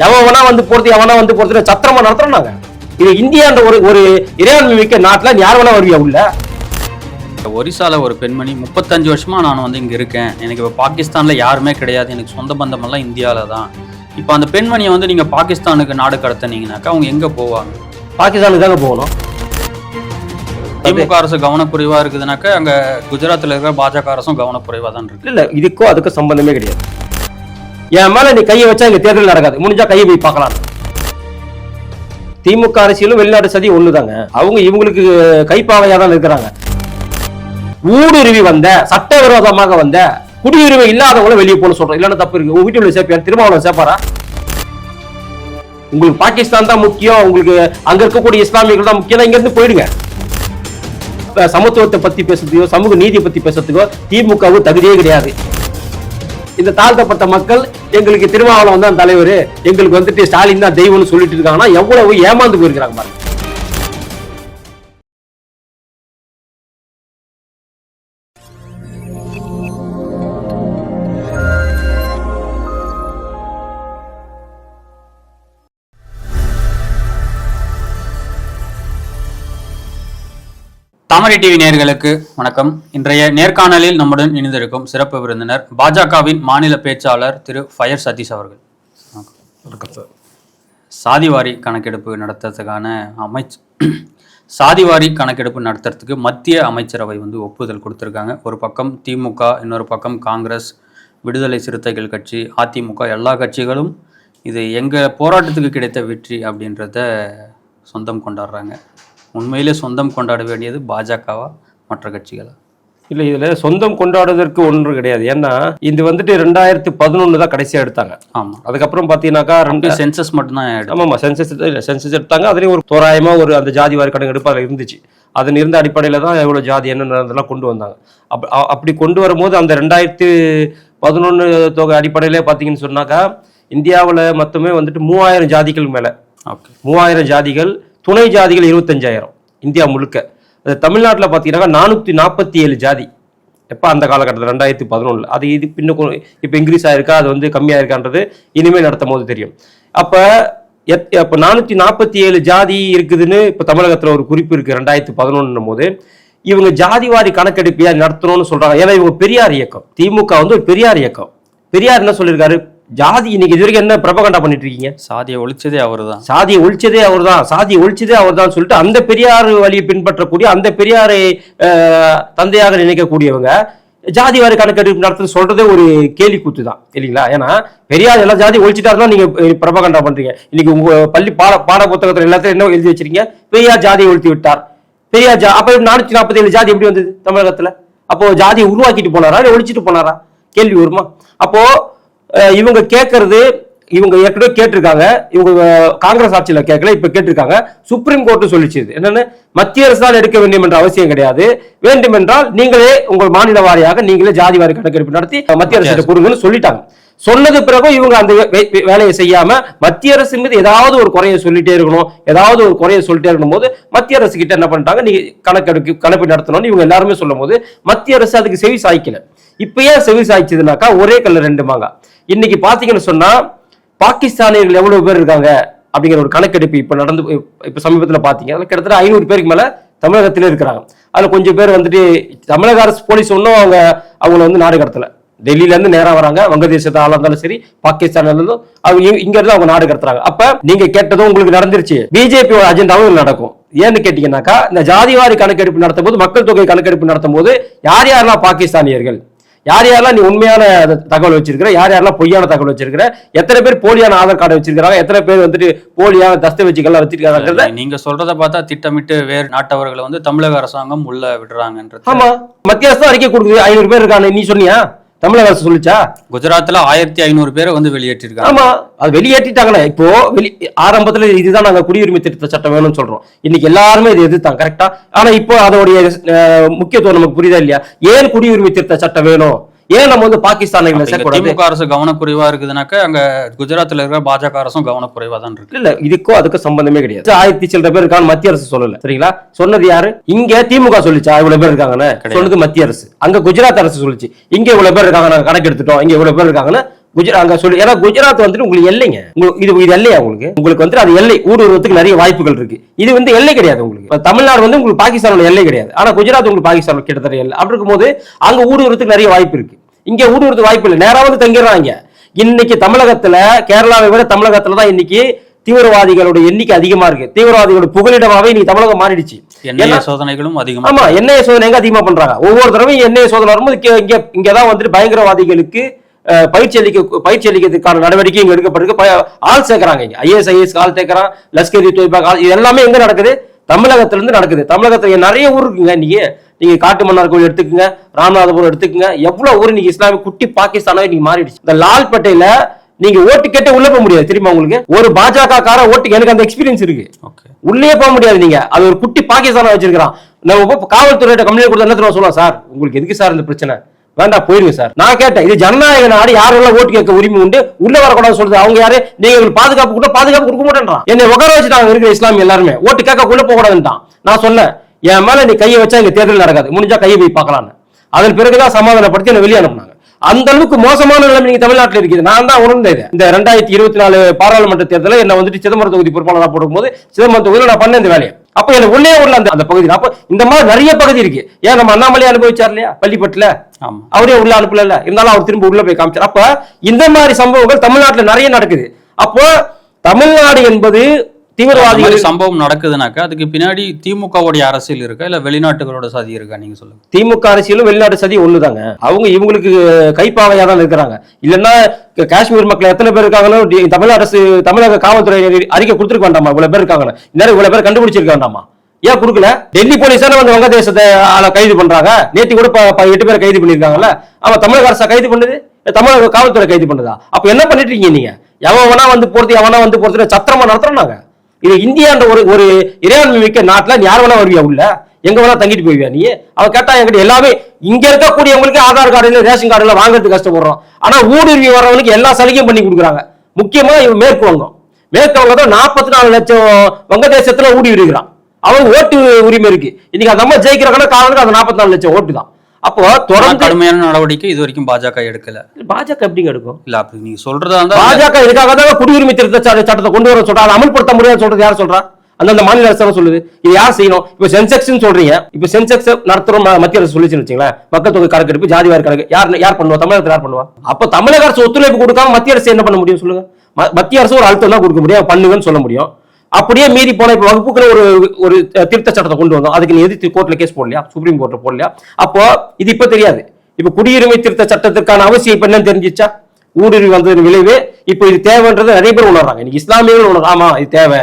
எவன் வேணா வந்து போறது எவனா வந்து போறது சத்திரமா நடத்துறோம் நாங்க. இது இந்தியான்ற ஒரு ஒரு இறையாண்மை மிக்க நாட்டுல யார் வேணா வருவியா உள்ள? ஒரிசால ஒரு பெண்மணி முப்பத்தஞ்சு வருஷமா நான் வந்து இங்க இருக்கேன். எனக்கு இப்போ பாகிஸ்தான்ல யாருமே கிடையாது. எனக்கு சொந்த பந்தமெல்லாம் இந்தியாவில தான் இப்போ அந்த பெண்மணியை வந்து நீங்க பாகிஸ்தானுக்கு நாடு கடத்தினீங்கனாக்கா அவங்க எங்க போவாங்க பாகிஸ்தானுக்கு தாங்க போகணும். திமுக அரசு கவனக்குறைவா இருக்குதுனாக்கா அங்க குஜராத்ல இருக்கிற பாஜக அரசும் கவனக்குறைவா தான் இருக்கு. இல்ல இதுக்கும் அதுக்கும் சம்பந்தமே கிடையாது. என் மேல நீ கையை வச்சா இங்க தேர்தல் நடக்காது. முடிஞ்சா கையை போய் பார்க்கலாம். திமுக அரசியலும் வெளிநாட்டு சதி ஒண்ணுதாங்க. அவங்க இவங்களுக்கு கைப்பாவையா தான் இருக்கிறாங்க. ஊடுருவி வந்த சட்டவிரோதமாக வந்த குடியுரிமை இல்லாதவங்களும் வெளியே போன சொல்றோம் இல்லைன்னா தப்பு இருக்கு. உங்க வீட்டுல சேர்ப்பியா திருமாவளவன் சேர்ப்பாரா உங்களுக்கு பாகிஸ்தான் தான் முக்கியம். உங்களுக்கு அங்க இருக்கக்கூடிய இஸ்லாமியர்கள் தான் முக்கியம். இங்க இருந்து போயிடுங்க. சமத்துவத்தை பத்தி பேசுறதுக்கோ சமூக நீதியை பத்தி பேசுறதுக்கோ திமுகவுக்கு தகுதியே கிடையாது. இந்த தாழ்த்தப்பட்ட மக்கள் எங்களுக்கு திருமாவளவன் தான் தலைவர். எங்களுக்கு வந்துட்டு ஸ்டாலின் தான் தெய்வம்னு சொல்லிட்டு இருக்காங்கன்னா எவ்வளவு ஏமாந்து போயிருக்கிறாங்க பாருங்க. தாமரை டிவி நேயர்களுக்கு வணக்கம். இன்றைய நேர்காணலில் நம்முடன் இணைந்திருக்கும் சிறப்பு விருந்தினர் பாஜகவின் மாநில பேச்சாளர் திரு ஃபயர் சதீஷ் அவர்கள். வணக்கம். சாதிவாரி கணக்கெடுப்பு நடத்துறதுக்கான அமைச் சாதிவாரி கணக்கெடுப்பு நடத்துறதுக்கு மத்திய அமைச்சரவை வந்து ஒப்புதல் கொடுத்துருக்காங்க. ஒரு பக்கம் திமுக இன்னொரு பக்கம் காங்கிரஸ் விடுதலை சிறுத்தைகள் கட்சி அதிமுக எல்லா கட்சிகளும் இது எங்கள் போராட்டத்துக்கு கிடைத்த வெற்றி அப்படின்றத சொந்தம் கொண்டாடுறாங்க. உண்மையிலே சொந்தம் கொண்டாட வேண்டியது பாஜகவா? மற்ற கட்சிகளா? இல்ல இதுல சொந்தம் கொண்டாடுவதற்கு ஒன்று கிடையாது. ஏன்னா இது வந்துட்டு ரெண்டாயிரத்தி பதினொன்னு தான் கடைசியா எடுத்தாங்க. ஆமாம் அதுக்கப்புறம் பாத்தீங்கன்னாக்கா ரெண்டு சென்சஸ் மட்டும்தான் எடுத்தோம். ஆமாம் சென்சஸ் சென்சஸ் எடுத்தாங்க. அதுலேயும் ஒரு தோராயமா ஒரு அந்த ஜாதி வாரி கணக்கெடுப்பு அதில் இருந்துச்சு. அதன் இருந்த அடிப்படையில் தான் எவ்வளோ ஜாதி என்னென்னதெல்லாம் கொண்டு வந்தாங்க. அப் அப்படி கொண்டு வரும்போது அந்த ரெண்டாயிரத்து பதினொன்று தொகை அடிப்படையிலே பார்த்தீங்கன்னு சொன்னாக்கா இந்தியாவில் மொத்தமே வந்துட்டு மூவாயிரம் ஜாதிகள் மேலே. ஓகே. மூவாயிரம் ஜாதிகள் துணை ஜாதிகள் இருபத்தஞ்சாயிரம். இந்தியா முழுக்க. அது தமிழ்நாட்டில் பார்த்தீங்கன்னா நானூற்றி நாற்பத்தி ஏழு ஜாதி. எப்போ? அந்த காலகட்டத்தில் ரெண்டாயிரத்தி பதினொன்று அது இது இன்னும் இப்போ இன்க்ரீஸ் ஆயிருக்கா அது வந்து கம்மியாக இருக்கான்றது இனிமேல் நடத்தும் போது தெரியும். அப்போ எத் இப்போ நானூற்றி நாற்பத்தி ஏழு ஜாதி இருக்குதுன்னு இப்போ தமிழகத்தில் ஒரு குறிப்பு இருக்குது ரெண்டாயிரத்தி பதினொன்றும் போது. இவங்க ஜாதிவாரி கணக்கெடுப்பையாக நடத்தணும்னு சொல்கிறாங்க ஏன்னா இவங்க பெரியார் இயக்கம். திமுக வந்து ஒரு பெரியார் இயக்கம். பெரியார் என்ன சொல்லியிருக்காரு? ஜாதி இன்னைக்கு இது வரைக்கும் என்ன பிரபகண்டா பண்ணிட்டு இருக்கீங்க சாதியை ஒழிச்சதே அவர் தான் சாதியை ஒழிச்சதே அவர்தான். சாதியை ஒழிச்சதே அவர்தான் சொல்லிட்டு அந்த பெரியார் வழியை பின்பற்றக்கூடிய அந்த பெரியாரை தந்தையாக நினைக்கக்கூடியவங்க ஜாதி வாரி கணக்கெடுப்பு நடத்துறது சொல்றதே ஒரு கேலி கூத்து தான் இல்லைங்களா? ஏன்னா பெரியார் எல்லா ஜாதி ஒழிச்சிட்டாருன்னா நீங்க பிரபகண்டா பண்றீங்க. இன்னைக்கு உங்க பள்ளி பாட பாட புத்தகத்துல எல்லாத்தையும் என்ன எழுதி வச்சிருக்கீங்க? பெரியார் ஜாதியை ஒழித்து விட்டார். பெரியார் ஜா அப்ப நானூத்தி நாற்பத்தி ஏழு ஜாதி எப்படி வந்தது தமிழகத்துல? அப்போ ஜாதியை உருவாக்கிட்டு போனாரா? இல்லை ஒழிச்சிட்டு போனாரா? கேள்வி வருமா? அப்போ இவங்க கேட்கறது இவங்க ஏற்கனவே கேட்டிருக்காங்க. இவங்க காங்கிரஸ் ஆட்சியில கேட்கல இப்ப கேட்டிருக்காங்க. சுப்ரீம் கோர்ட்டு சொல்லிச்சு. என்னன்னு மத்திய அரசு தான் எடுக்க வேண்டும் என்ற அவசியம் கிடையாது. வேண்டும் என்றால் நீங்களே உங்கள் மாநில வாரியாக நீங்களே ஜாதி வாரி கணக்கெடுப்பு நடத்தி மத்திய அரசு கொடுங்கன்னு சொல்லிட்டாங்க. சொன்னது பிறகு இவங்க அந்த வே- வே- வேலையை செய்யாம மத்திய அரசு மீது ஏதாவது ஒரு குறைய சொல்லிட்டே இருக்கணும் ஏதாவது ஒரு குறைய சொல்லிட்டே இருக்கும் போது மத்திய அரசு கிட்ட என்ன பண்ணிட்டாங்க? நீங்க கணக்கெடுக்கு கணக்கு நடத்தணும்னு இவங்க எல்லாருமே சொல்லும் போது மத்திய அரசு அதுக்கு செவி சாய்க்கல. இப்ப ஏன் செவி சாய்ச்சதுனாக்கா ஒரே கல்ல ரெண்டு மாங்க. இன்னைக்கு பாத்தீங்கன்னு சொன்னா பாகிஸ்தானியர்கள் எவ்வளவு பேர் இருக்காங்க? அப்படிங்கிற ஒரு கணக்கெடுப்பு இப்ப நடந்து இப்ப சமீபத்துல பாத்தீங்க. அதுல கிட்டத்தட்ட ஐநூறு பேருக்கு மேல தமிழகத்திலே இருக்கிறாங்க. அதுல கொஞ்சம் பேர் வந்துட்டு தமிழக அரசு போலீஸ் ஒன்றும் அவங்க அவங்கள வந்து நாடு கடத்தலை. டெல்லியில இருந்து நேரா வராங்க வங்கதேசத்தை ஆளா இருந்தாலும் சரி பாகிஸ்தான்ல இருந்தும் அவங்க இங்க- இருந்து அவங்க நாடு கடத்துறாங்க. அப்ப நீங்க கேட்டதும் உங்களுக்கு நடந்துருச்சு. பிஜேபி அஜெண்டாவும் நடக்கும். ஏன்னு கேட்டீங்கன்னாக்கா இந்த ஜாதிவாரி கணக்கெடுப்பு நடத்தும் போது மக்கள் தொகை கணக்கெடுப்பு நடத்தும் போது யார் யாரெல்லாம் பாகிஸ்தானியர்கள்? யார் யாரெல்லாம் நீ உண்மையான தகவல் வச்சிருக்கிற? யார் யாரெல்லாம் பொய்யான தகவல் வச்சிருக்கிற? எத்தனை பேர் போலியான ஆதார் கார்டு வச்சிருக்காங்க எத்தனை பேர் வந்துட்டு போலியான தஸ்தவேஜுகள்லாம் வச்சிருக்காங்கிறத நீங்க சொல்றத பார்த்தா திட்டமிட்டு வேறு நாட்டவர்களை வந்து தமிழக அரசாங்கம் உள்ள விடுறாங்கன்றது ஆமா. மத்திய அரசு அறிக்கை கொடுக்குது. ஐநூறு பேர் இருக்காங்க நீ சொன்னியா? தமிழக அரசு சொல்லிச்சா? குஜராத்ல ஆயிரத்தி ஐநூறு பேரை வந்து வெளியேற்றிருக்காங்க. ஆமா அது வெளியேற்றிட்டாங்களே இப்போ வெளி ஆரம்பத்துல இதுதான் நாங்க குடியுரிமை திருத்த சட்டம் வேணும்னு சொல்றோம். இன்னைக்கு எல்லாருமே இது எதிர்த்தாங்க கரெக்டா ஆனா இப்போ அதோடைய முக்கியத்துவம் நமக்கு புரியுதா இல்லையா? ஏன் குடியுரிமை திருத்த சட்டம் வேணும்? ஏன் நம்ம வந்து இங்க சேர்க்கக்கூடாது திமுக அரசு கவனக்குறைவா இருக்குதுனாக்கா அங்க குஜராத்ல இருக்கிற பாஜக அரசும் கவனக்குறைவா தான் இருக்கு. இல்ல இதுக்கும் அதுக்கும் சம்பந்தமே கிடையாது. ஆயிரத்தி சில்லற பேர் இருக்கான்னு மத்திய அரசு சொல்லல. சரிங்களா? சொன்னது யாரு? இங்க திமுக சொல்லிச்சா? இவ்வளவு பேர் இருக்காங்கன்னு. சொன்னது மத்திய அரசு. அங்க குஜராத் அரசு சொல்லிச்சு. இங்க இவ்வளவு பேர் இருக்காங்க நாங்க கணக்கு எடுத்துட்டோம். இங்க இவ்வளவு பேர் இருக்காங்கன்னு குஜராத் அங்க சொல்லி ஏன்னா குஜராத் வந்துட்டு உங்களுக்கு எல்லைங்க. இது இது எல்லையா உங்களுக்கு? உங்களுக்கு வந்து அது எல்லை. ஊடுருவத்துக்கு நிறைய வாய்ப்புகள் இருக்கு. இது வந்து எல்லை கிடையாது உங்களுக்கு. தமிழ்நாடு வந்து உங்களுக்கு பாகிஸ்தானோட எல்லை கிடையாது. ஆனா குஜராத் உங்களுக்கு பாகிஸ்தான் கிட்டத்தட்ட எல்லை. அப்படி இருக்கும்போது அங்க ஊடுருவத்துக்கு நிறைய வாய்ப்பு இருக்கு. இங்க ஊடுருவத்துக்கு வாய்ப்பு இல்லை. நேரா வந்து தங்கிடுறாங்க. இன்னைக்கு தமிழகத்துல கேரளாவை விட தமிழகத்துல தான் இன்னைக்கு தீவிரவாதிகளுடைய எண்ணிக்கை அதிகமா இருக்கு. தீவிரவாதிகளோட புகலிடமாவே இன்னைக்கு தமிழகம் மாறிடுச்சு. எண்ணெய் சோதனைகளும் அதிகமா ஆமா எண்ணெய் சோதனை எங்க அதிகமா பண்றாங்க. ஒவ்வொரு தடவையும் எண்ணெய் சோதனை வரும்போது இங்க- இங்க இங்கதான் வந்துட்டு பயங்கரவாதிகளுக்கு பயிற்சி அளிக்க பயிற்சி அளிக்கிறதுக்கான நடவடிக்கை இங்க எடுக்கப்பட்டிருக்கு. ஆள் சேர்க்கறாங்க இங்க. ஐஎஸ் ஆள் சேர்க்கறான். லஷ்கர் இது எல்லாமே எங்க நடக்குது? தமிழகத்துல இருந்து நடக்குது. தமிழகத்துல நிறைய ஊர் இருக்குங்க இன்னைக்கு? நீங்க காட்டு மன்னார் கோவில் எடுத்துக்கங்க ராமநாதபுரம் எடுத்துக்கங்க எவ்வளவு ஊர் இன்னைக்கு இஸ்லாமிய குட்டி பாகிஸ்தானாவே இன்னைக்கு மாறிடுச்சு. இந்த லால்பேட்டையில நீங்க ஓட்டு கேட்டு உள்ள போக முடியாது தெரியுமா உங்களுக்கு? ஒரு பாஜக கார ஓட்டு எனக்கு அந்த எக்ஸ்பீரியன்ஸ் இருக்கு. உள்ளே போக முடியாது நீங்க. அது ஒரு குட்டி பாகிஸ்தான வச்சிருக்கான் நம்ம காவல்துறையிட்ட கம்ப்ளைண்ட் கொடுத்தா என்ன தெரியுமா சொல்லுவான்? சார் உங்களுக்கு எதுக்கு சார் இந்த பிரச்சனை? வேண்டாம் போயிருங்க சார். நான் கேட்டேன் இது ஜனநாயக நாடு யாரெல்லாம் ஓட்டு கேட்க உரிமை உண்டு? உள்ள வரக்கூடாது சொல்றது அவங்க யாரு? நீங்க எங்களுக்கு பாதுகாப்பு கூட பாதுகாப்பு கொடுக்க மாட்டேன்றான். என்னை உட்கார வச்சுட்டாங்க இருக்கிற இஸ்லாமிய எல்லாருமே ஓட்டு கேட்க உள்ள போக கூடாதுன்ட்டான் நான் சொன்னேன் என் மேல நீ கையை வச்சா இங்க தேர்தல் நடக்காது. முடிஞ்சா கையை போய் பார்க்கலான்னு. அதன் பிறகுதான் சமாதானப்படுத்தி என்னை வெளியே அனுப்புனாங்க. அந்த அளவுக்கு மோசமான நிலைமை நீங்க தமிழ்நாட்டில் இருக்குது. நான் தான் உணர்ந்தேன் இந்த ரெண்டாயிரத்தி இருபத்தி நாலு பாராளுமன்ற தேர்தலில் என்ன வந்துட்டு சிதம்பரம் தொகுதி பொறுப்பாளராக போடும்போது சிதம்பரம் தொகுதியில் நான் பண்ணேன் இந்த வேலையை. அப்ப எனக்கு உள்ளே உள்ள அந்த அந்த பகுதி அப்ப இந்த மாதிரி நிறைய பகுதி இருக்கு. ஏன் நம்ம அண்ணாமலை அனுபவிச்சார் இல்லையா? பள்ளிப்பட்டுல. ஆமா. அவரே உள்ள அனுப்பல இருந்தாலும் அவர் திரும்ப உள்ள போய் காமிச்சார். அப்ப இந்த மாதிரி சம்பவங்கள் தமிழ்நாட்டுல நிறைய நடக்குது. அப்போ தமிழ்நாடு என்பது தீவிரவாதிகள் சம்பவம் நடக்குதுனாக்கா அதுக்கு பின்னாடி திமுகவுடைய அரசியல் இருக்கா? இல்ல வெளிநாட்டுகளோட சதி இருக்கா நீங்க சொல்லுங்க. திமுக அரசியலும் வெளிநாட்டு சதி ஒண்ணுதாங்க. அவங்க இவங்களுக்கு கைப்பாவையா தான் இருக்கிறாங்க. இல்லைன்னா காஷ்மீர் மக்கள் எத்தனை பேர் இருக்காங்களோ தமிழக அரசு தமிழக காவல்துறை அறிக்கை கொடுத்துருக்க வேண்டாமா? இவ்வளவு பேர் இருக்காங்க நேரம் இவ்வளவு பேர் கண்டுபிடிச்சிருக்க வேண்டாமா? ஏன் கொடுக்கல? டெல்லி போலீஸ் தானே வந்து வங்கதேசத்தை ஆளை கைது பண்றாங்க. நேத்தி கூட எட்டு பேரை கைது பண்ணிருக்காங்கல்ல அவன் தமிழக அரசா கைது பண்ணுது? தமிழக காவல்துறை கைது பண்ணுதா? அப்ப என்ன பண்ணிட்டு இருக்கீங்க நீங்க? எவன் வேணா வந்து போறது எவனா வந்து போறது சத்திரமா நடத்துறோம் நாங்க இது இந்தியான்ற ஒரு ஒரு இறையாண்மை மிக்க நாட்டில் யார் வேணா வருவியா உள்ள? எங்க வேணா தங்கிட்டு போய்வியா நீ? அவ கேட்டா என்கிட்ட எல்லாமே இங்க இருக்கக்கூடியவங்களுக்கு ஆதார் கார்டு ரேஷன் கார்டு எல்லாம் வாங்குறதுக்கு கஷ்டப்படுறோம். ஆனா ஊடுருவி வர்றவனுக்கு எல்லா சலுகையும் பண்ணி கொடுக்குறாங்க. முக்கியமா இவன் மேற்கு வங்கம் மேற்கு வங்கத்தில் நாற்பத்தி நாலு லட்சம் வங்கதேசத்துல ஊடி இருக்கிறான் அவன் ஓட்டு உரிமை இருக்கு. இன்னைக்கு அந்த அம்மா ஜெயிக்கிறாங்கன்னா காரணத்துக்கு அந்த நாற்பத்தி நாலு லட்சம் ஓட்டு தான் அப்போ தொடர்ந்து கடுமையான நடவடிக்கை இது வரைக்கும் பாஜக எடுக்கல. பாஜக எப்படிங்க எடுக்கும்? இல்ல அப்படி நீங்க சொல்றதா பாஜக இதுக்காக தான் குடியுரிமை திருத்த சட்ட- சட்டத்தை கொண்டு வர சொல்றா. அமல்படுத்த முடியாது சொல்றது யார் சொல்றா? அந்தந்த மாநில அரசு சொல்லுது. இது யார் செய்யணும்? இப்ப சென்செக்ஸ் சொல்றீங்க. இப்ப சென்செக்ஸ் நடத்துறோம் மத்திய அரசு சொல்லிச்சுன்னு வச்சுங்களேன். மக்கள் தொகை கணக்கெடுப்பு ஜாதி வாரி கணக்கு. யார் யார் பண்ணுவா? தமிழகத்தில் யார் பண்ணுவா? அப்ப தமிழக அரசு ஒத்துழைப்பு கொடுக்காம மத்திய அரசு என்ன பண்ண முடியும் சொல்லுங்க? மத்திய அரசு ஒரு அழுத்தம் தான் கொடுக்க முடியும். பண்ணுங்கன்னு சொல்ல முடியும். அப்படியே மீறி போன இப்ப வகுப்புக்குள்ள ஒரு ஒரு திருத்த சட்டத்தை கொண்டு வந்தோம். அதுக்கு நீ எதிர்த்து கோர்ட்ல கேஸ் போடலையா? சுப்ரீம் கோர்ட்ல போடலையா? அப்போ இது இப்ப தெரியாது. இப்ப குடியுரிமை திருத்த சட்டத்திற்கான அவசியம் இப்ப என்னன்னு தெரிஞ்சிச்சா? ஊடுருவி வந்ததன் விளைவு இப்போ இது தேவைன்றது நிறைய பேர் உணர்றாங்க. இன்னைக்கு இஸ்லாமியர்கள் உணர்றாங்க. ஆமா இது தேவை.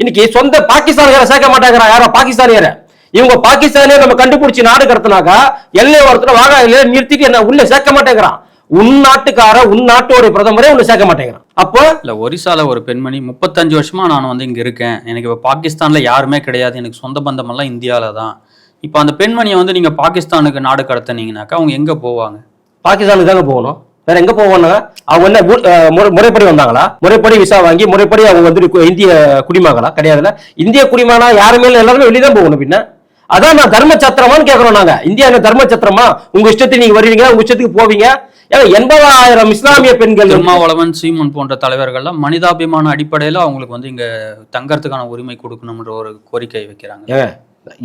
இன்னைக்கு சொந்த பாகிஸ்தானியரை சேர்க்க மாட்டாங்கிறா யாரோ பாகிஸ்தானியரை. இவங்க பாகிஸ்தானே நம்ம கண்டுபிடிச்சு நாடு கடத்தினாக்கா எல்லை ஒருத்தர் வாகா எல்லையில நிறுத்திட்டு என்ன உள்ள சேர்க்க மாட்டேங்கிறான். உன் நாட்டுக்கார உன் நாட்டோட பிரதமரே உன்னை சேர்க்க மாட்டேங்கிறான். அப்போ? இல்ல ஒரிசால ஒரு பெண்மணி முப்பத்தஞ்சு வருஷமா நான் வந்து இங்க இருக்கேன். எனக்கு இப்ப பாகிஸ்தான்ல யாருமே கிடையாது. எனக்கு சொந்த பந்தம் எல்லாம் இந்தியால தான் இப்ப அந்த பெண்மணியை வந்து நீங்க பாகிஸ்தானுக்கு நாடு கடத்தினீங்கனாக்கா அவங்க எங்க போவாங்க? பாகிஸ்தானுக்கு தாங்க போகணும். வேற எங்க போவாங்க அவங்க என்ன முறைப்படி வந்தாங்களா? முறைப்படி விசா வாங்கி முறைப்படி அவங்க வந்து இந்திய குடிமகளா கிடையாதுல இந்திய குடிமகனா யாருமே இல்ல, எல்லாருமே வெளியே தான் போகணும் பின்ன. அதான் நான் தர்ம சத்திரமான்னு கேக்குறோம் நாங்க. இந்தியா என்ன தர்ம சத்திரமா? உங்க இஷ்டத்துக்கு நீங்க வருவீங்க உங்க இஷ்டத்துக்கு போவீங்க? எண்பதாயிரம் இஸ்லாமிய பெண்கள் திருமாவளவன் சீமன் போன்ற தலைவர்கள்லாம் மனிதாபிமான அடிப்படையில அவங்களுக்கு வந்து இங்க தங்கறதுக்கான உரிமை கொடுக்கணும்ன்ற ஒரு கோரிக்கை வைக்கிறாங்க.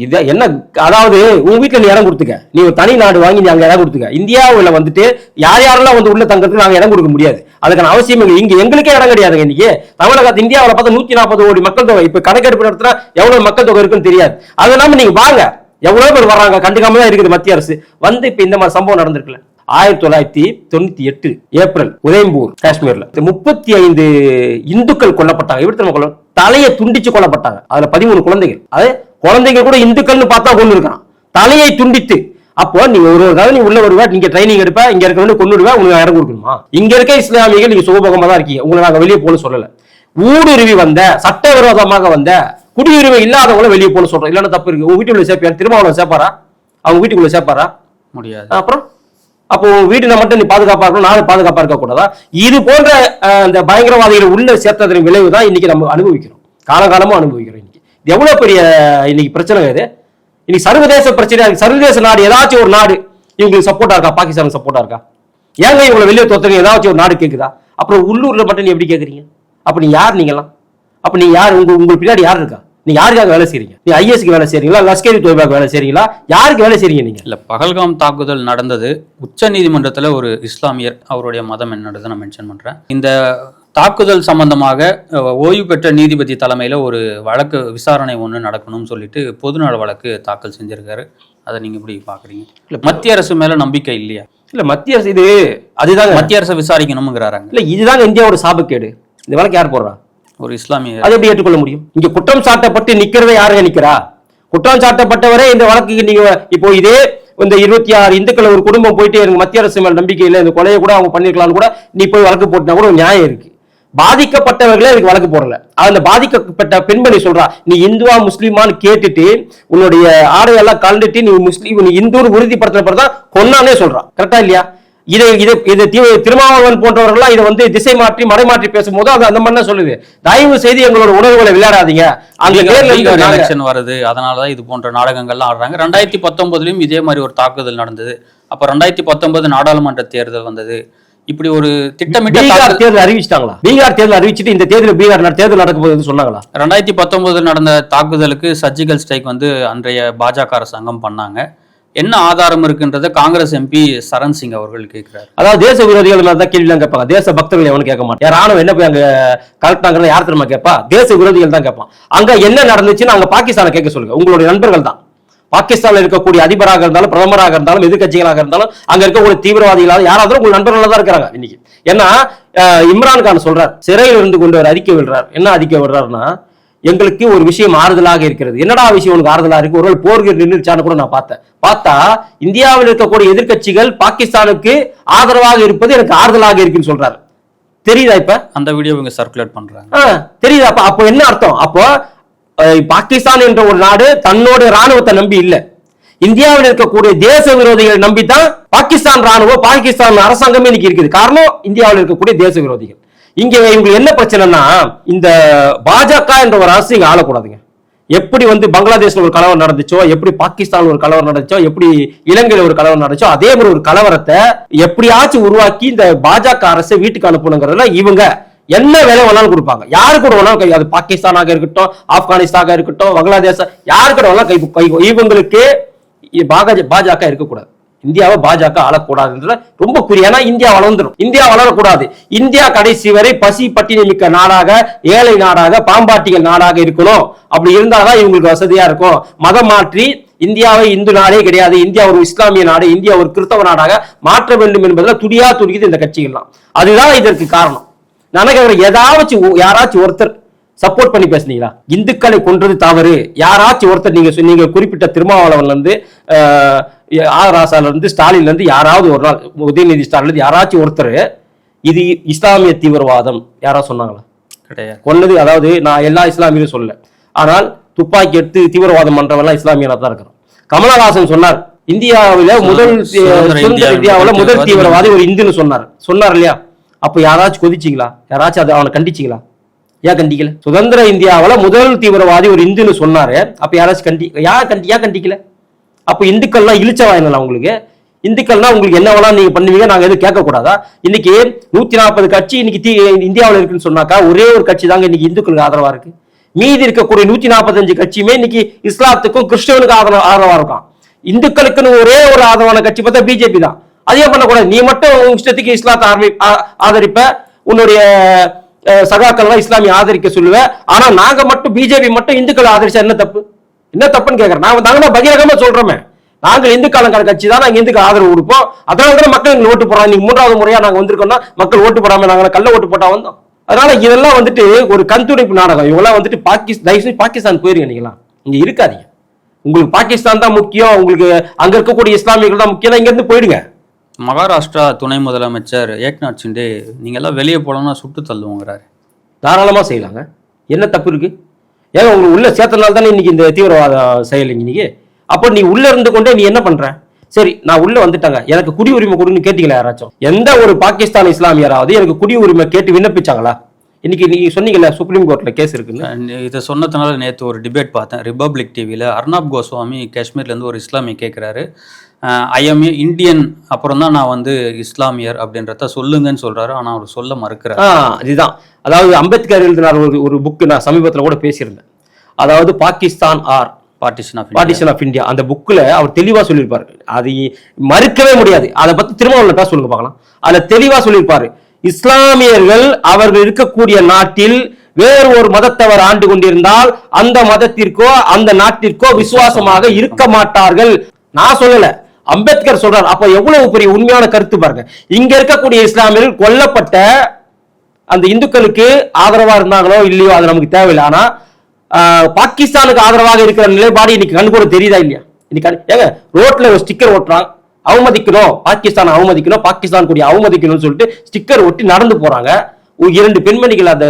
இது என்ன அதாவது உன் வீட்டுல நீ இடம் கொடுத்துக்க. நீ ஒரு தனி நாடு வாங்கி நீ அங்க இடம் கொடுத்துக்க. இந்தியாவுல வந்துட்டு யார் யாரெல்லாம் வந்து உள்ள தங்கறதுக்கு நாங்க இடம் கொடுக்க முடியாது. அதுக்கான அவசியம் இல்லை இங்க எங்களுக்கே இடம் கிடையாதுங்க இன்னைக்கு. தமிழகத்து இந்தியாவுல பார்த்தா நூத்தி நாற்பது கோடி மக்கள் தொகை. இப்ப கணக்கெடுப்பு நடத்தினா எவ்வளவு மக்கள் தொகை இருக்குன்னு தெரியாது. அது இல்லாம நீங்க வாங்க. எவ்வளவு பேர் வர்றாங்க? கண்டுக்காம தான் இருக்குது மத்திய அரசு. வந்து இப்ப இந்த மாதிரி சம்பவம் நடந்திருக்குல்ல. ஆயிரத்தி தொள்ளாயிரத்தி தொண்ணூத்தி எட்டு ஏப்ரல் உதயம்பூர் காஷ்மீர்ல. முப்பத்தி ஐந்து இந்துக்கள் கொல்லப்பட்டாங்க. எப்படி கொல்ல தலையை துண்டிச்சு கொல்லப்பட்டாங்க. அதுல பதிமூணு குழந்தைகள். அது குழந்தைங்க கூட இந்துக்கள்னு பார்த்தா கொண்டு இருக்கான். தலையை துண்டித்து. அப்போ நீ ஒரு ஒரு நீ உள்ள வருவ நீங்க ட்ரைனிங் எடுப்ப இங்க இருக்கிறவங்க கொண்டுடுவ உங்களுக்கு இடம் கொடுக்கணுமா? இங்க இருக்க இஸ்லாமியர்கள் நீங்க சுகபோகமா தான் இருக்கீங்க. உங்களை நாங்க வெளியே போகணும்னு சொல்லல. ஊடுருவி வந்த சட்டவிரோதமாக வந்த குடியுரிமை இல்லாதவங்கள வெளியே போகணும்னு சொல்றோம். இல்லைன்னா தப்பு இருக்கு. உங்க வீட்டுக்குள்ள சேர்ப்பியா? திருமாவளவன் சேர்ப்பாரா? அவங்க வீட்டுக்குள்ள சேர்ப்பாரா? முடியாது. அப்புறம்? அப்போ உன் வீட்டுல மட்டும் நீ பாதுகாப்பா இருக்கணும் நாடு பாதுகாப்பா இருக்க கூடாதா இது போன்ற அந்த பயங்கரவாதிகளை உள்ள சேர்த்ததன் விளைவு தான் இன்னைக்கு நம்ம அனுபவிக்கிறோம். காலகாலமும் அனுபவிக்கிறோம் இன்னைக்கு. இது எவ்வளவு பெரிய இன்னைக்கு பிரச்சனை இது? இன்னைக்கு சர்வதேச பிரச்சனையா சர்வதேச நாடு ஏதாச்சும் ஒரு நாடு இவங்களுக்கு சப்போர்ட்டா இருக்கா? பாகிஸ்தான் சப்போர்ட்டா இருக்கா? ஏங்க இவங்களை வெளியே தோத்துறீங்க? ஏதாச்சும் ஒரு நாடு கேக்குதா? அப்புறம் உள்ளூர்ல மட்டும் நீ எப்படி கேக்குறீங்க? அப்ப நீ யார் நீங்களாம் அப்ப நீ யார்? உங்க உங்களுக்கு பின்னாடி யார் இருக்கா? நீ யாருக்காக வேலை செய்றீங்க? நீ ஐஎஸ்க்கு வேலை செய்றீங்களா? லஷ்கர் தொய்பாக்கு வேலை செய்றீங்களா? யாருக்கு வேலை செய்றீங்க நீங்க? இல்ல பகல்காம் தாக்குதல் நடந்தது உச்ச நீதிமன்றத்துல ஒரு இஸ்லாமியர் அவருடைய மதம் என்னன்றதை நான் மென்ஷன் பண்றேன். இந்த தாக்குதல் சம்பந்தமாக ஓய்வு பெற்ற நீதிபதி தலைமையில ஒரு வழக்கு விசாரணை ஒன்று நடக்கணும்னு சொல்லிட்டு பொதுநல வழக்கு தாக்கல் செஞ்சிருக்காரு. அதை நீங்க எப்படி பாக்குறீங்க? மத்திய அரசு மேல நம்பிக்கை இல்லையா? இல்ல மத்திய அரசு இது அதுதாங்க. மத்திய அரசை விசாரிக்கணுங்கிறாங்க இல்ல இதுதாங்க இந்தியாவோட சாபக்கேடு. இந்த வழக்கு யார் போடுறா? ஒரு இஸ்லாமிய அதை எப்படி ஏற்றுக்கொள்ள முடியும்? இங்க குற்றம் சாட்டப்பட்டு நிக்கிறத யாருங்க நிக்கிறா? குற்றம் சாட்டப்பட்டவரே இந்த வழக்குக்கு நீங்க இப்போ இதே இந்த இருபத்தி ஆறு இந்துக்கள் ஒரு குடும்பம் போயிட்டு எனக்கு மத்திய அரசு மேல் நம்பிக்கை இல்லை இந்த கொலையை கூட அவங்க பண்ணிருக்கலாம்னு கூட நீ போய் வழக்கு போட்டினா கூட நியாயம் இருக்கு. பாதிக்கப்பட்டவர்களே எனக்கு வழக்கு போடல. அந்த பாதிக்கப்பட்ட பெண்மணி சொல்றா நீ இந்துவா முஸ்லீமான்னு கேட்டுட்டு உன்னுடைய ஆடையெல்லாம் கலந்துட்டு நீ முஸ்லீம் நீ இந்துன்னு உறுதிப்படுத்தின பிறகு தான் கொன்னானே சொல்றான் கரெக்டா இல்லையா? இதை இதை இதை திருமாவளவன் போன்றவர்கள்லாம் இதை வந்து திசை மாற்றி மறைமாற்றி பேசும்போது அது அந்த மாதிரி தான் சொல்லுது. தயவு செய்து எங்களோட உணர்வுகளை விளையாடாதீங்க. நாங்க- எலெக்ஷன் வருது. அதனாலதான் இது போன்ற நாடகங்கள்லாம் ஆடுறாங்க. ரெண்டாயிரத்தி பத்தொன்பதுலயும் இதே மாதிரி ஒரு தாக்குதல் நடந்தது. அப்ப ரெண்டாயிரத்தி பத்தொன்பது நாடாளுமன்ற தேர்தல் வந்தது. இப்படி ஒரு திட்டமிட்ட பீகார் தேர்தல் அறிவிச்சிட்டாங்களா? பீகார் தேர்தல் அறிவிச்சிட்டு இந்த தேர்தல் பீகார் தேர்தல் நடக்க போகுதுன்னு சொன்னாங்களா? ரெண்டாயிரத்தி பத்தொன்பது நடந்த தாக்குதலுக்கு சர்ஜிக்கல் ஸ்ட்ரைக் வந்து அன்றைய பாஜக அரசாங்கம் பண்ணாங்க. என்ன ஆதாரம் இருக்குன்றதை காங்கிரஸ் எம்பி சரண் சிங் அவர்கள் கேட்கிறார். அதாவது தேச விரோதிகள் தான் கேள்வி கேட்பாங்க. தேச பக்தர்கள் எவனும் கேட்க மாட்டான் ராணுவம் என்ன போய் அங்க கலெக்டாங்கிறத யார் தெரியுமா கேட்பா? தேச விரோதிகள் தான் கேட்பான். அங்க என்ன நடந்துச்சுன்னு அங்க பாகிஸ்தானை கேட்க சொல்லுங்க. உங்களுடைய நண்பர்கள் தான். பாகிஸ்தானில் இருக்கக்கூடிய அதிபராக இருந்தாலும் பிரதமராக இருந்தாலும் எதிர்கட்சிகளாக இருந்தாலும் அங்க இருக்கக்கூடிய தீவிரவாதிகளாக யாராவது உங்கள் நண்பர்களாக தான் இருக்கிறாங்க இன்னைக்கு. ஏன்னா இம்ரான் கான் சொல்றார் சிறையில் இருந்து கொண்டு ஒரு அறிக்கை விடுறார். என்ன அறிக்கை விடுறாருன்னா எங்களுக்கு ஒரு விஷயம் ஆறுதலாக இருக்கிறது. என்னடா விஷயம் உனக்கு ஆறுதலா இருக்கு? ஒருவேளை போர்கள் நின்றுச்சான்னு கூட நான் பார்த்தேன். பார்த்தா இந்தியாவில் இருக்கக்கூடிய எதிர்க்கட்சிகள் பாகிஸ்தானுக்கு ஆதரவாக இருப்பது எனக்கு ஆறுதலாக இருக்குன்னு சொல்றாரு. தெரியுதா இப்ப? அந்த வீடியோ இவங்க சர்க்குலேட் பண்றாங்க. தெரியுதா அப்ப அப்போ என்ன அர்த்தம்? அப்போ பாகிஸ்தான் என்ற ஒரு நாடு தன்னோட ராணுவத்தை நம்பி இல்ல. இந்தியாவில் இருக்கக்கூடிய தேச விரோதிகளை நம்பி தான் பாகிஸ்தான் ராணுவம் பாகிஸ்தான் அரசாங்கமே இன்னைக்கு இருக்குது. காரணம் இந்தியாவில் இருக்கக்கூடிய தேச விரோதிகள். இங்க இவங்களுக்கு என்ன பிரச்சனைனா இந்த பாஜக என்ற ஒரு அரசு இங்க ஆளக்கூடாதுங்க. எப்படி வந்து பங்களாதேஷ்ல ஒரு கலவரம் நடந்துச்சோ எப்படி பாகிஸ்தான் ஒரு கலவரம் நடந்துச்சோ எப்படி இலங்கையில ஒரு கலவரம் நடந்துச்சோ அதே மாதிரி ஒரு கலவரத்தை எப்படியாச்சும் உருவாக்கி இந்த பாஜக அரசை வீட்டுக்கு அனுப்பணுங்கிறதுல இவங்க என்ன வேலை வேணாலும் கொடுப்பாங்க. யாரு கூட வேணாலும் கை அது பாகிஸ்தானாக இருக்கட்டும் ஆப்கானிஸ்தானாக இருக்கட்டும் பங்களாதேஷ் யாரு கூட வேணாலும் கை கை இவங்களுக்கு பாஜக இருக்கக்கூடாது. இந்தியாவை பாஜக ஆளக்கூடாதுன்ற ரொம்ப குறி. ஏன்னா இந்தியா வளர்ந்துடும் இந்தியா வளரக்கூடாது. இந்தியா கடைசி வரை பசி பட்டினி மிக்க நாடாக ஏழை நாடாக பாம்பாட்டிகள் நாடாக இருக்கணும். அப்படி இருந்தாதான் இவங்களுக்கு வசதியா இருக்கும். மதம் மாற்றி இந்தியாவை இந்து நாடே கிடையாது. இந்தியா ஒரு இஸ்லாமிய நாடு இந்தியா ஒரு கிறிஸ்தவ நாடாக மாற்ற வேண்டும் என்பதில் துடியா துடிக்குது இந்த கட்சிகள்லாம். அதுதான் இதற்கு காரணம். நினைக்கிற ஏதாச்சும் ஏதாவது யாராச்சும் ஒருத்தர் சப்போர்ட் பண்ணி பேசுனீங்களா? இந்துக்களை கொன்றது தவறு. யாராச்சும் ஒருத்தர் நீங்க சொன்னீங்க குறிப்பிட்ட திருமாவளவன்ல இருந்து அஹ், ஆர் ராசால இருந்து ஸ்டாலின்ல இருந்து யாராவது ஒரு நாள் உதயநிதி ஸ்டாலின்ல இருந்து யாராச்சும் ஒருத்தர் இது இஸ்லாமிய தீவிரவாதம் யாராவது சொன்னாங்களா? கிடையாது. கொன்னது அதாவது நான் எல்லா இஸ்லாமியும் சொல்லல. ஆனால் துப்பாக்கி எடுத்து தீவிரவாதம் பண்றவெல்லாம் இஸ்லாமியனா தான் இருக்கிறோம். கமலஹாசன் சொன்னார் இந்தியாவில முதல் சுதந்திர இந்தியாவுல முதல் தீவிரவாதி ஒரு இந்துன்னு சொன்னார். சொன்னார் இல்லையா? அப்ப யாராச்சும் கொதிச்சிங்களா? யாராச்சும் அதை அவனை கண்டிச்சிங்களா? ஏன் கண்டிக்கல? சுதந்திர இந்தியாவுல முதல் தீவிரவாதி ஒரு இந்துன்னு சொன்னாரு. அப்ப யாராச்சும் கண்டி யார் கண்டி ஏன் கண்டிக்கல? அப்போ இந்துக்கள்லாம் இழிச்ச வாயினலாம் உங்களுக்கு? இந்துக்கள்னா உங்களுக்கு என்ன வேணாலும் நீங்க பண்ணுவீங்க? நாங்க எதுவும் கேட்க கூடாதா இன்னைக்கு நூத்தி நாற்பது கட்சி இன்னைக்கு தீ- இருக்குன்னு சொன்னாக்கா ஒரே ஒரு கட்சி தாங்க இன்னைக்கு இந்துக்களுக்கு ஆதரவா இருக்கு. மீதி இருக்கக்கூடிய நூத்தி நாற்பத்தஞ்சு கட்சியுமே இன்னைக்கு இஸ்லாத்துக்கும் கிறிஸ்டவனுக்கு ஆதரவு ஆதரவா இருக்கும் இந்துக்களுக்குன்னு ஒரே ஒரு ஆதரவான கட்சி பார்த்தா பிஜேபி தான். அதே பண்ணக்கூடாது. நீ மட்டும் உன் இஷ்டத்துக்கு இஸ்லாத்தை ஆரம்பி ஆதரிப்ப. உன்னுடைய சகாக்கள்லாம் இஸ்லாமிய ஆதரிக்க சொல்லுவேன் ஆனா நாங்க மட்டும் பிஜேபி மட்டும் இந்துக்களை ஆதரிச்சா என்ன தப்பு? என்ன தப்புன்னு கேக்குறேன். நாங்க நாங்க தான் பகிரங்கமா சொல்றோமே. நாங்கள் இந்து காலங்கால கட்சி தான். நாங்க இந்துக்கு ஆதரவு கொடுப்போம். அதனால தான் மக்கள் எங்களுக்கு ஓட்டு போடுறாங்க. நீங்க மூன்றாவது முறையா நாங்க வந்திருக்கோம்னா மக்கள் ஓட்டு போடாம நாங்க கள்ள ஓட்டு போட்டா வந்தோம். அதனால இதெல்லாம் வந்துட்டு ஒரு கண்துடைப்பு நாடகம். இவங்கெல்லாம் வந்துட்டு பாகிஸ்தான் தயவு செஞ்சு பாகிஸ்தான் போயிருங்க நீங்களாம் இங்க இருக்காதீங்க. உங்களுக்கு பாகிஸ்தான் தான் முக்கியம். உங்களுக்கு அங்க இருக்கக்கூடிய இஸ்லாமியர்கள் தான் முக்கியம். இங்க இருந்து போயிடுங்க. மகாராஷ்டிரா துணை முதலமைச்சர் ஏக்நாத் சிண்டே நீங்க எல்லாம் வெளியே போலன்னா சுட்டு தள்ளுவோங்கிறாரு. தாராளமா செய்யலாங்க. என்ன தப்பு இருக்கு? ஏங்க உங்களுக்கு உள்ள சேர்த்தனால தானே இன்னைக்கு இந்த தீவிரவாத செயல் இன்னைக்கு? அப்போ நீ உள்ள இருந்து கொண்டே நீ என்ன பண்ற? சரி நான் உள்ள வந்துட்டாங்க. எனக்கு குடி உரிமை கொடுன்னு கேட்டீங்களா யாராச்சும்? எந்த ஒரு பாகிஸ்தான் இஸ்லாமியராவது எனக்கு குடி உரிமை கேட்டு விண்ணப்பிச்சாங்களா? இன்னைக்கு நீங்க சொன்னீங்கல்ல சுப்ரீம் கோர்ட்ல கேஸ் இருக்குன்னு. இதை சொன்னதுனால நேற்று ஒரு டிபேட் பார்த்தேன். ரிபப்ளிக் டிவியில் அர்னாப் கோஸ்வாமி காஷ்மீர்லேருந்து ஒரு இஸ்லாமிய கேட்குறாரு ஐஎம் இந்தியன் அப்புறம் தான் நான் வந்து இஸ்லாமியர் அப்படின்றத சொல்லுங்கன்னு சொல்றாரு. ஆனா அவர் சொல்ல மறுக்கிறார். இதுதான் அதாவது அம்பேத்கர் எழுதினார் ஒரு ஒரு புக்கு நான் சமீபத்துல கூட பேசியிருந்தேன். அதாவது Pakistan or partition of partition of India அந்த புக்ல அவர் தெளிவா சொல்லியிருப்பாரு. அது மறுக்கவே முடியாது. அதை பத்தி திருமாவளவன் சொல்லுங்க பார்க்கலாம். அதுல தெளிவா சொல்லியிருப்பாரு. இஸ்லாமியர்கள் அவர்கள் இருக்கக்கூடிய நாட்டில் வேறு ஒரு மதத்தவர் ஆண்டு கொண்டிருந்தால் அந்த மதத்திற்கோ அந்த நாட்டிற்கோ விசுவாசமாக இருக்க மாட்டார்கள். நான் சொல்லல. அம்பேத்கர் சொல்றார். அப்ப எவ்வளவு பெரிய உண்மையான கருத்து பாருங்க. இங்க இருக்கக்கூடிய இஸ்லாமியர்கள் கொல்லப்பட்ட அந்த இந்துக்களுக்கு ஆதரவா இருந்தாங்களோ இல்லையோ அது நமக்கு தேவையில்லை. ஆனா பாகிஸ்தானுக்கு ஆதரவாக இருக்கிற நிலைப்பாடு இன்னைக்கு கண் கூட தெரியுதா இல்லையா? இன்னைக்கு ஏங்க ரோட்ல ஒரு ஸ்டிக்கர் ஓட்டுறான் அவமதிக்கணும் பாகிஸ்தான் அவமதிக்கணும் பாகிஸ்தான் கூடிய அவமதிக்கணும்னு சொல்லிட்டு ஸ்டிக்கர் ஒட்டி நடந்து போறாங்க. இரண்டு பெண்மணிகள் அந்த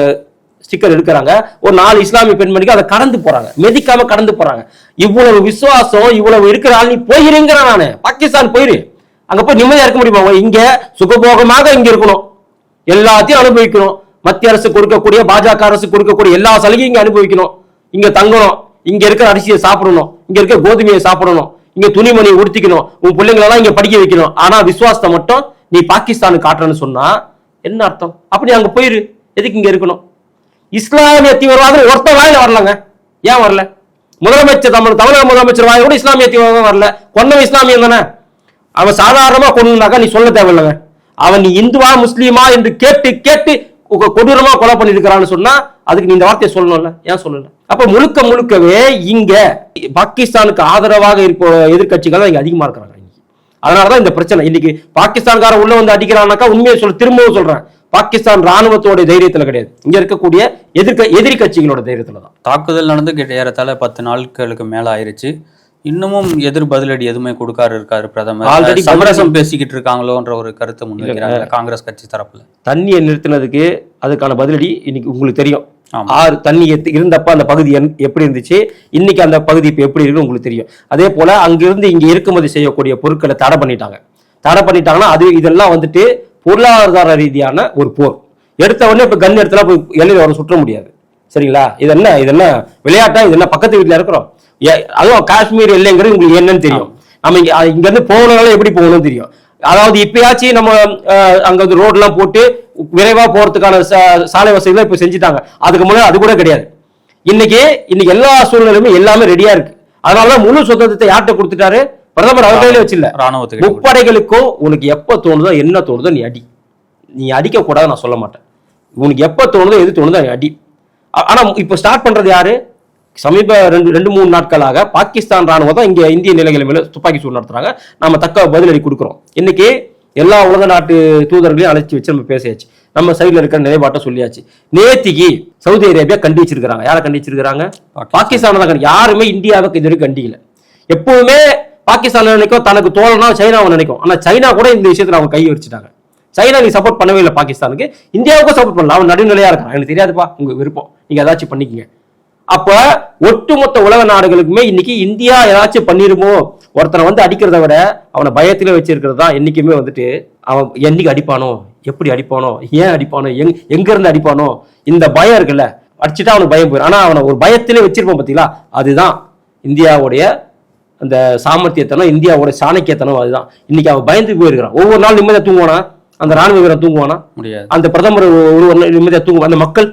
ஸ்டிக்கர் எடுக்கிறாங்க. ஒரு நாலு இஸ்லாமிய பெண்மணிக்கு அதை கடந்து போறாங்க. மெதிக்காம கடந்து போறாங்க. இவ்வளவு விசுவாசம் இவ்வளவு இருக்கிற ஆள் நீ போயிருங்கிறேன் நானு. பாகிஸ்தான் போயிரு. அங்க போய் நிம்மதியா இருக்க முடியுமா? இங்க சுகபோகமாக இங்க இருக்கணும். எல்லாத்தையும் அனுபவிக்கணும். மத்திய அரசு கொடுக்கக்கூடிய பாஜக அரசு கொடுக்கக்கூடிய எல்லா சலுகையும் இங்க அனுபவிக்கணும். இங்க தங்கணும். இங்க இருக்கிற அரிசியை சாப்பிடணும். இங்க இருக்க கோதுமையை சாப்பிடணும். இங்க துணிமணியை உடுத்திக்கணும். உன் பிள்ளைங்களெல்லாம் இங்க படிக்க வைக்கணும். ஆனா விசுவாசத்தை மட்டும் நீ பாகிஸ்தானுக்கு காட்டுறன்னு சொன்னா என்ன அர்த்தம்? அப்படி அங்க போயிரு. எதுக்கு இங்க இருக்கணும்? இஸ்லாமிய தீவிரவாதம் ஒருத்த வாயில வரலங்க. ஏன் வரல? முதலமைச்சர் தமிழ் தமிழக முதலமைச்சர் வாயில கூட இஸ்லாமிய தீவிரவாதம் வரல. கொன்னவன் இஸ்லாமியம் தானே? அவன் சாதாரணமா கொண்டுனாக்கா நீ சொல்ல தேவையில்லைங்க. அவன் நீ இந்துவா முஸ்லீமா என்று கேட்டு கேட்டு கொ- கொடூரமா கொலை பண்ணிருக்கிறான்னு சொன்னா அதுக்கு நீ இந்த வார்த்தையை சொல்லணும்ல? ஏன் சொல்லல? அப்ப முழுக்க முழுக்கவே இங்க பாகிஸ்தானுக்கு ஆதரவாக இருப்ப எதிர்க்கட்சிகள் தான் இங்க அதிகமா இருக்கிறாங்க. அதனாலதான் இந்த பிரச்சனை. இன்னைக்கு பாகிஸ்தான்காரன் உள்ள வந்து அடிக்கிறான்னாக்கா உண்மையை சொல்ல திரும்பவும் சொல்றேன். பாகிஸ்தான் ராணுவத்தோட தைரியத்துல கிடையாது. இங்க இருக்கக்கூடிய எதிர்க்க எதிரி கட்சிகளோட தைரியத்துல தான் தாக்குதல் நடந்து கிட்ட ஏறத்தால பத்து நாட்களுக்கு மேல ஆயிருச்சு. இன்னமும் எதிர் பதிலடி எதுவுமே கொடுக்காரு இருக்காரு பிரதமர். Already சமரசம் பேசிக்கிட்டு இருக்காங்களோன்ற ஒரு கருத்தை முன்வைக்கிறாங்க காங்கிரஸ் கட்சி தரப்புல. தண்ணியை நிறுத்தினதுக்கு அதுக்கான பதிலடி இன்னைக்கு உங்களுக்கு தெரியும். ஆறு தண்ணி இருந்தப்ப அந்த பகுதி எப்படி இருந்துச்சு? இன்னைக்கு அந்த பகுதி இப்ப எப்படி இருக்குன்னு உங்களுக்கு தெரியும். அதே போல அங்கிருந்து இங்க இறக்குமதி செய்யக்கூடிய பொருட்களை தடை பண்ணிட்டாங்க. தடை பண்ணிட்டாங்கன்னா அது இதெல்லாம் வந்துட்டு பொருளாதார ரீதியான ஒரு போர். எடுத்த உடனே இப்ப கன் எடுத்தா போய் எல்லையில வர சுற்ற முடியாது. சரிங்களா? இது என்ன இது என்ன விளையாட்டா? இது என்ன பக்கத்து வீட்டுல இருக்கிறோம்? அதுவும் காஷ்மீர் எல்லைங்கிறது உங்களுக்கு என்னன்னு தெரியும். நம்ம இங்க இங்க இருந்து போகணும்னால எப்படி போகணும்னு தெரியும். அதாவது இப்பயாச்சும் நம்ம அங்க வந்து ரோட்லாம் போட்டு விரைவா போறதுக்கான சாலை வசதிகளை இப்ப செஞ்சுட்டாங்க. அதுக்கு முன்னாடி அது கூட கிடையாது. இன்னைக்கு இன்னைக்கு எல்லா சூழ்நிலையுமே எல்லாமே ரெடியா இருக்கு. அதனாலதான் முழு சுதந்திரத்தை யார்கிட்ட கொடுத்துட்டாரு? பிரதமர் அவர் கையில வச்சில்ல. ராணுவத்துக்கு முப்படைகளுக்கும் உனக்கு எப்ப தோணுதோ என்ன தோணுதோ நீ அடி. நீ அடிக்க கூடாது நான் சொல்ல மாட்டேன். உனக்கு எப்ப தோணுதோ எது தோணுதோ நீ அடி. ஆனா இப்ப ஸ்டார்ட் பண்றது யாரு? சமீப ரெண்டு ரெண்டு மூணு நாட்களாக பாகிஸ்தான் ராணுவம் தான் இங்க இந்திய நிலைகள் மேல துப்பாக்கி சூடு நடத்துறாங்க. நாம தக்க பதிலடி கொடுக்குறோம். இன்னைக்கு எல்லா உலக நாட்டு தூதர்களையும் அழைச்சி வச்சு நம்ம பேசியாச்சு. நம்ம சைடுல இருக்கிற நிலைப்பாட்டை சொல்லியாச்சு. நேத்திக்கு சவுதி அரேபியா கண்டிச்சிருக்கிறாங்க. யாரை கண்டிச்சிருக்கிறாங்க? பாகிஸ்தான். தான் யாருமே இந்தியாவுக்கு இது வரைக்கும் கண்டிக்கல. எப்பவுமே பாகிஸ்தான் நினைக்கும் தனக்கு தோழனா சைனாவை நினைக்கும். ஆனா சைனா கூட இந்த விஷயத்துல அவங்க கை வச்சுட்டாங்க சைனா நீ சப்போர்ட் பண்ணவே இல்லை பாகிஸ்தானுக்கு. இந்தியாவுக்கும் சப்போர்ட் பண்ணல. அவன் நடுநிலையா இருக்கான். எனக்கு தெரியாதுப்பா. உங்க விருப்பம். நீங்க ஏதாச்சும் பண்ணிக்கங்க. அப்ப ஒட்டுமொத்த உலக நாடுகளுக்குமே இன்னைக்கு இந்தியா ஏதாச்சும் பண்ணிருமோ? ஒருத்தனை வந்து அடிக்கிறத விட அவனை பயத்திலே வச்சிருக்கிறது தான் என்னைக்குமே வந்துட்டு அவன் என்னைக்கு அடிப்பானோ? எப்படி அடிப்பானோ? ஏன் அடிப்பானோ? எங் எங்க இருந்து அடிப்பானோ? இந்த பயம் இருக்குல்ல அடிச்சுட்டா அவனுக்கு பயம் போயிடும் ஆனா அவனை ஒரு பயத்திலே வச்சிருப்பான் பாத்தீங்களா? அதுதான். இந்தியாவுடைய அந்த சாமர்த்தியத்தனம் இந்தியாவோட சாணக்கியத்தனம் அதுதான். இன்னைக்கு அவன் பயந்து போயிருக்கிறான். ஒவ்வொரு நாள் நிம்மதியா தூங்குவானா? அந்த ராணுவ வீரன் தூங்குவானா? முடியாது. அந்த பிரதமர் ஒரு ஒரு நிம்மதியா தூங்கும் அந்த மக்கள்.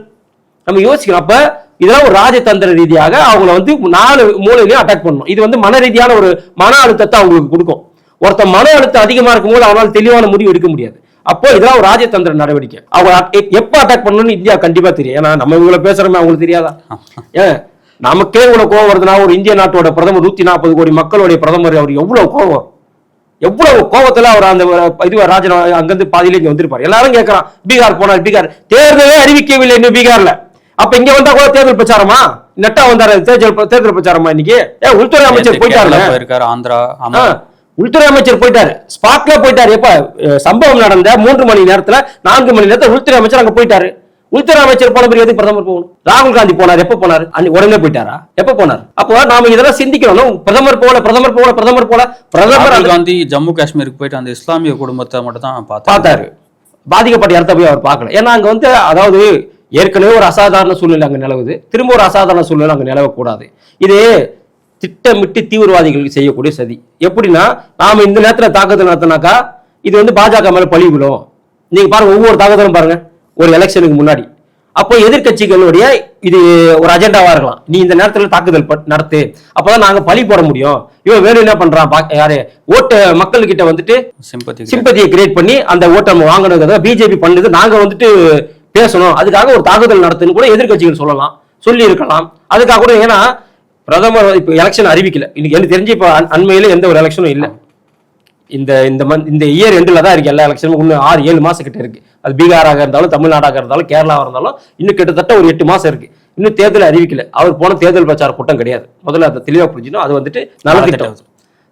நம்ம யோசிக்கணும். அப்ப இதெல்லாம் ஒரு ராஜதந்திர ரீதியாக அவங்கள வந்து நாலு மூலையிலையும் அட்டாக் பண்ணணும். இது வந்து மன ரீதியான ஒரு மன அழுத்தத்தை அவங்களுக்கு கொடுக்கும். ஒருத்தன் மன அழுத்தம் அதிகமா இருக்கும்போது அவனால் தெளிவான முடிவு எடுக்க முடியாது. அப்போ இதெல்லாம் ஒரு ராஜதந்திர நடவடிக்கை. அவங்க எப்ப அட்டாக் பண்ணணும்னு இந்தியா கண்டிப்பா தெரியும். ஏன்னா நம்ம இவங்கள பேசுறோமே அவங்களுக்கு தெரியாதா? ஏன்? நமக்கே இவ்வளவு கோவம் வருதுன்னா ஒரு இந்திய நாட்டோட பிரதமர் நூத்தி நாற்பது கோடி மக்களுடைய பிரதமர் அவர் எவ்வளவு கோவம்? எவ்வளவு கோவத்துல அவர் அந்த இது ராஜனா அங்கிருந்து பாதியில இங்க வந்திருப்பார். எல்லாரும் கேட்கறான் பீகார் போனார் பீகார். தேர்தலே அறிவிக்கவில்லை இன்னும் பீகார்ல. அப்ப இங்க வந்தா கூட தேர்தல் பிரச்சாரமா? நெட்டா வந்தாரு தேர்தல் தேர்தல் பிரச்சாரமா இன்னைக்கு? ஏ உள்துறை அமைச்சர் போயிருக்காரு ஆந்திரா உள்துறை அமைச்சர் போயிட்டாரு. ஸ்பாட்ல போயிட்டாரு. எப்ப? சம்பவம் நடந்த மூன்று மணி நேரத்துல நான்கு மணி நேரத்துல உள்துறை அமைச்சர் அங்க போயிட்டாரு. உள்துறை அமைச்சர் போன பிறகு எதுக்கு பிரதமர் போகணும்? ராகுல் காந்தி போனார். எப்ப போனார்? உடனே போயிட்டாரா? எப்ப போனார்? அப்போ நாம இதெல்லாம் சிந்திக்கணும். பிரதமர் போல பிரதமர் போல பிரதமர் போல பிரதமர் காந்தி ஜம்மு காஷ்மீருக்கு போயிட்டு அந்த இஸ்லாமிய குடும்பத்தை மட்டும் தான் பார்த்தாரு. பாதிக்கப்பட்ட இடத்த போய் அவர் பார்க்கல. ஏன்னா அங்க வந்து அதாவது ஏற்கனவே ஒரு அசாதாரண சூழ்நிலை அங்க நிலவுது. திரும்ப ஒரு அசாதாரண சூழ்நிலை அங்க நிலவக்கூடாது. இது திட்டமிட்டு தீவிரவாதிகள் செய்யக்கூடிய சதி. எப்படின்னா நாம இந்த நேரத்துல தாக்குதல் நடத்தினாக்கா இது வந்து பாஜக மேல பழி விழும். நீங்க பாருங்க ஒவ்வொரு தாக்குதலும் பாருங்க ஒரு எலெக்ஷனுக்கு முன்னாடி. அப்போ எதிர்க்கட்சிகளுடைய இது ஒரு அஜெண்டாவா இருக்கலாம். நீ இந்த நேரத்துல தாக்குதல் நடத்து. அப்பதான் நாங்க பழி போட முடியும். இவன் வேணும் என்ன பண்றான்? பா- யாரு? ஓட்டு மக்கள் கிட்ட வந்துட்டு சிம்பத்தி சிம்பதியை கிரியேட் பண்ணி அந்த ஓட்டை நம்ம வாங்கணுங்கிறத பிஜேபி பண்ணுது. நாங்க வந்துட்டு பேசணும். அதுக்காக ஒரு தாக்குதல் நடத்துன்னு கூட எதிர்க்கட்சிகள் சொல்லலாம். சொல்லி இருக்கலாம் அதுக்காக கூட ஏன்னா பிரதமர் இப்ப எலெக்ஷன் அறிவிக்கல. இன்னைக்கு எனக்கு தெரிஞ்சு இப்ப அண்- அண்மையில எந்த ஒரு எலெக்ஷனும் இல்ல. இந்த இந்த மந்த் இந்த இயர் எண்டில் தான் இருக்கு எல்லா எலெக்ஷனும் இன்னும் ஆறு ஏழு மாசம் கிட்ட இருக்கு. அது பீகாராக இருந்தாலும் தமிழ்நாடாக இருந்தாலும் கேரளாவாக இருந்தாலும் இன்னும் கிட்டத்தட்ட ஒரு எட்டு மாசம் இருக்கு. இன்னும் தேர்தல் அறிவிக்கல. அவர் போன தேர்தல் பிரச்சார கூட்டம் கிடையாது. முதல்ல அதை தெளிவா புரிஞ்சுக்கணும். அது வந்துட்டு நலத்திட்டம்.